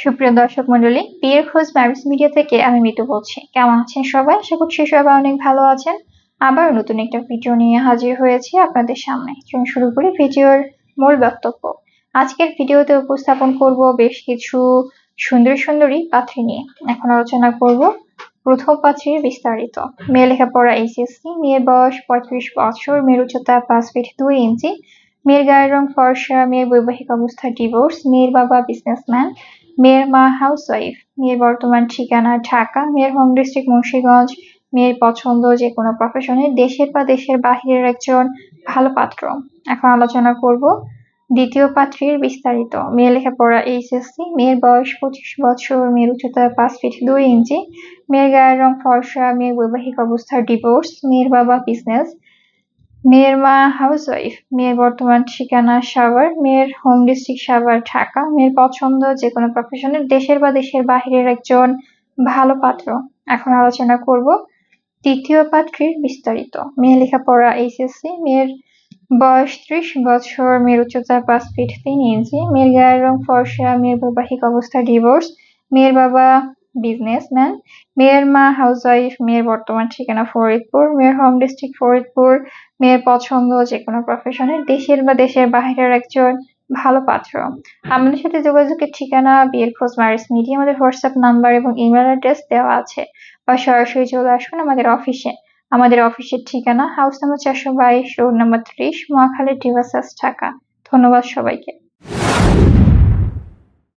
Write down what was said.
সুপ্রিয় দর্শক মন্ডলী বিয়ের খোঁজ ম্যারিজ মিডিয়া থেকে আমি মিতু বলছি। কেমন আছেন সবাই? আশা করছি সবাই অনেক ভালো আছেন। আবার নতুন একটা ভিডিও নিয়ে হাজির হয়েছি আপনাদের সামনে। চলুন শুরু করি ভিডিওর মূল বক্তব্য। আজকের ভিডিওতে উপস্থাপন করব বেশ কিছু সুন্দর সুন্দরী পাত্রী নিয়ে। এখন আলোচনা করব প্রথম পাত্রীর বিস্তারিত। মেয়ে লেখাপড়া এইচএসসি মেয়ের বয়স পঁয়ত্রিশ বছর মেয়ের উচ্চতা পাঁচ ফিট দুই ইঞ্চি মেয়ের গায়ের রং ফর্সা, মেয়ের বৈবাহিক অবস্থা ডিভোর্স মেয়ের বাবা বিজনেসম্যান মেয়ের মা হাউসওয়াইফ মেয়ের বর্তমান ঠিকানা ঢাকা, মেয়ের হোম ডিস্ট্রিক্ট মুন্সিগঞ্জ, মেয়ের পছন্দ যে কোনো প্রফেশনে দেশের বা দেশের বাহিরের একজন ভালো পাত্র। এখন আলোচনা করব দ্বিতীয় পাত্রীর বিস্তারিত। মেয়ে লেখাপড়া এইচএসসি, মেয়ের বয়স পঁচিশ বছর, মেয়ের উচ্চতা পাঁচ ফিট দুই ইঞ্চি মেয়ের গায়ের রং ফর্সা, মেয়ের বৈবাহিক অবস্থা ডিভোর্স মেয়ের বাবা বিজনেস মেয়ের মা হাউসওয়াইফ, মেয়ের বর্তমান ঠিকানা সাভার, মেয়ের হোম ডিস্ট্রিক্ট সাভার, ঢাকা। মেয়ের পছন্দ যে কোনো প্রফেশনের দেশের বা দেশের বাহিরের একজন ভালো পাত্র। এখন আলোচনা করব তৃতীয় পাত্রীর বিস্তারিত। মেয়ে লেখাপড়া এইচএসসি, মেয়ের বয়স ত্রিশ বছর, মেয়ের উচ্চতা পাঁচ ফিট তিন ইঞ্চি মেয়ের গায়ের রং ফর্সা, মেয়ের বৈবাহিক অবস্থা ডিভোর্স মেয়ের বাবা বিজনেসম্যান মেয়ের মা হাউসওয়াইফ মেয়ের বর্তমান ঠিকানা ফরিদপুর, মেয়ের হোম ডিস্ট্রিক্ট ফরিদপুর, মেয়ের পছন্দ যে কোনো প্রফেশনের দেশের বা দেশের বাহিরের একজন ভালো পাত্র। আমাদের সাথে যোগাযোগের ঠিকানা বিয়ের খোঁজ ম্যারেজ মিডিয়া আমাদের হোয়াটসঅ্যাপ নাম্বার এবং ইমেল অ্যাড্রেস দেওয়া আছে। বা সরাসরি চলে আসুন আমাদের অফিসে আমাদের অফিসের ঠিকানা হাউস নাম্বার চারশো বাইশ রোড নাম্বার ত্রিশ, মহাখালী টিভাসাস ঢাকা। ধন্যবাদ সবাইকে।